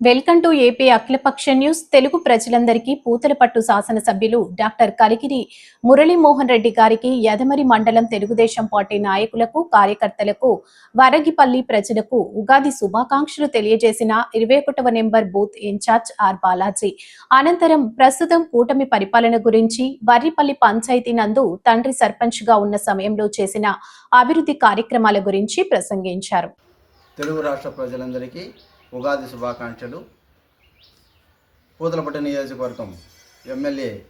Welcome to AP అఖిలపక్ష news. Telugu ప్రజలందరికీ పూతలపట్టు శాసనసభ్యులు డాక్టర్ కలిగిరి మురళీమోహన్ రెడ్డి గారికి యదమరి మండలం తెలుగుదేశం పార్టీ నాయకులకు కార్యకర్తలకు వరగిపల్లి ప్రజలకు ఉగాది శుభాకాంక్షలు తెలియజేసిన ఇరవై ఒకటవ number booth incharge R Balaji. అనంతరం ప్రస్తుతం కూటమి పరిపాలన గురించి వర్రిపల్లి పంచాయతీ నందు తండ్రి సర్పంచ్గా ఉన్న సమయంలో చేసిన అభివృద్ధి కార్యక్రమాల గురించి ప్రసంగించారు. తెలుగు రాష్ట్ర ప్రజలందరికీ ఉగాది శుభాకాంక్షలు. పూతలపట్టు నియోజకవర్గం ఎమ్మెల్యే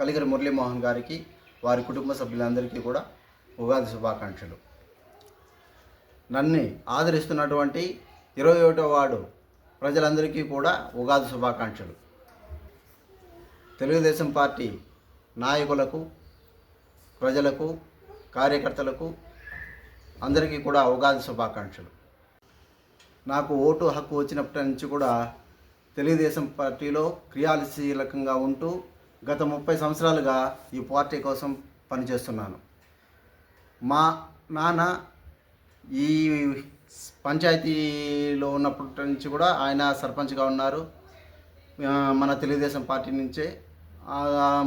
కలిగిరి మురళీమోహన్ గారికి వారి కుటుంబ సభ్యులందరికీ కూడా ఉగాది శుభాకాంక్షలు. నన్ను ఆదరిస్తున్నటువంటి ఇరవై ఒకటో వార్డు ప్రజలందరికీ కూడా ఉగాది శుభాకాంక్షలు. తెలుగుదేశం పార్టీ నాయకులకు ప్రజలకు కార్యకర్తలకు అందరికీ కూడా ఉగాది శుభాకాంక్షలు. నాకు ఓటు హక్కు వచ్చినప్పటి నుంచి కూడా తెలుగుదేశం పార్టీలో క్రియాశీలకంగా ఉంటూ గత ముప్పై సంవత్సరాలుగా ఈ పార్టీ కోసం పనిచేస్తున్నాను. మా నాన్న ఈ పంచాయతీలో ఉన్నప్పటి నుంచి కూడా ఆయన సర్పంచ్గా ఉన్నారు. మన తెలుగుదేశం పార్టీ నుంచే.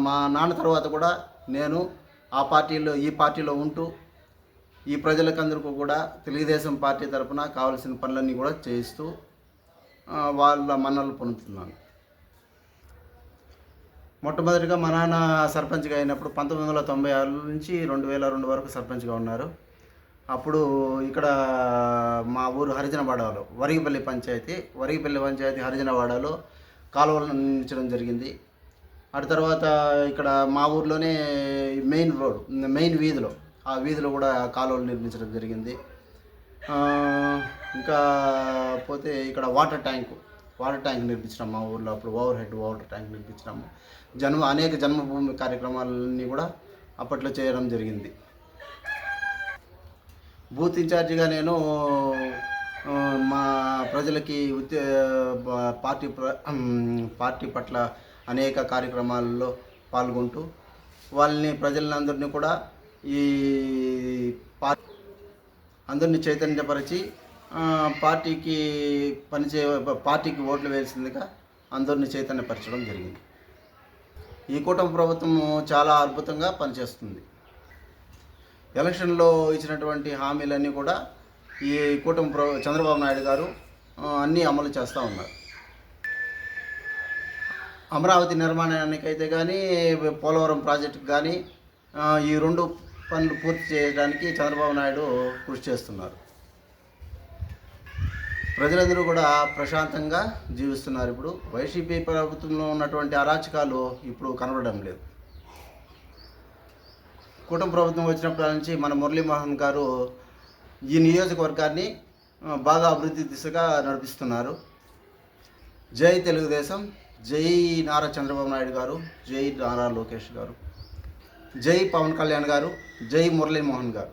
మా నాన్న తర్వాత కూడా నేను ఆ పార్టీలో ఈ పార్టీలో ఉంటూ ఈ ప్రజలకందరికీ కూడా తెలుగుదేశం పార్టీ తరఫున కావలసిన పనులన్నీ కూడా చేయిస్తూ వాళ్ళ మన్నలు పొందుతున్నాను. మొట్టమొదటిగా మా నాన్న సర్పంచ్గా అయినప్పుడు పంతొమ్మిది వందల తొంభై ఆరు నుంచి రెండు వేల రెండు వరకు సర్పంచ్గా ఉన్నారు. అప్పుడు ఇక్కడ మా ఊరు హరిజనవాడలో వరిగిపల్లి పంచాయతీ వరిగిపల్లి పంచాయతీ హరిజనవాడలో కాలువలు నిర్మించడం జరిగింది. అటు తర్వాత ఇక్కడ మా ఊర్లోనే మెయిన్ రోడ్ మెయిన్ వీధిలో ఆ వీధిలో కూడా కాలువలు నిర్మించడం జరిగింది. ఇంకా పోతే ఇక్కడ వాటర్ ట్యాంకు వాటర్ ట్యాంక్ నిర్మించినాం మా ఊర్లో. అప్పుడు ఓవర్ హెడ్ వాటర్ ట్యాంక్ నిర్మించినాము. జన్మ అనేక జన్మభూమి కార్యక్రమాలన్నీ కూడా అప్పట్లో చేయడం జరిగింది. బూత్ ఇన్ఛార్జిగా నేను మా ప్రజలకి ఉత్తే పార్టీ ప్ర- పార్టీ పట్ల అనేక కార్యక్రమాల్లో పాల్గొంటూ వాళ్ళని ప్రజలందరినీ కూడా ఈ పార్టీ అందరినీ చైతన్యపరిచి పార్టీకి పనిచే పార్టీకి ఓట్లు వేసిందిగా అందరినీ చైతన్యపరచడం జరిగింది. ఈ కూటమి ప్రభుత్వం చాలా అద్భుతంగా పనిచేస్తుంది. ఎలక్షన్లో ఇచ్చినటువంటి హామీలన్నీ కూడా ఈ కూటమి ప్ర చంద్రబాబు నాయుడు గారు అన్నీ అమలు చేస్తూ ఉన్నారు. అమరావతి నిర్మాణానికైతే కానీ పోలవరం ప్రాజెక్టుకి కానీ ఈ రెండు పనులు పూర్తి చేయడానికి చంద్రబాబు నాయుడు కృషి చేస్తున్నారు. ప్రజలందరూ కూడా ప్రశాంతంగా జీవిస్తున్నారు ఇప్పుడు. వైసీపీ ప్రభుత్వంలో ఉన్నటువంటి అరాచకాలు ఇప్పుడు కనబడడం లేదు. కూటమి ప్రభుత్వం వచ్చినప్పటి నుంచి మన మురళీమోహన్ గారు ఈ నియోజకవర్గాన్ని బాగా అభివృద్ధి దిశగా నడిపిస్తున్నారు. జై తెలుగుదేశం జై నారా చంద్రబాబు నాయుడు గారు జై నారా లోకేష్ గారు. జై పవన్ కళ్యాణ్ గారు జై మురళీమోహన్ గారు.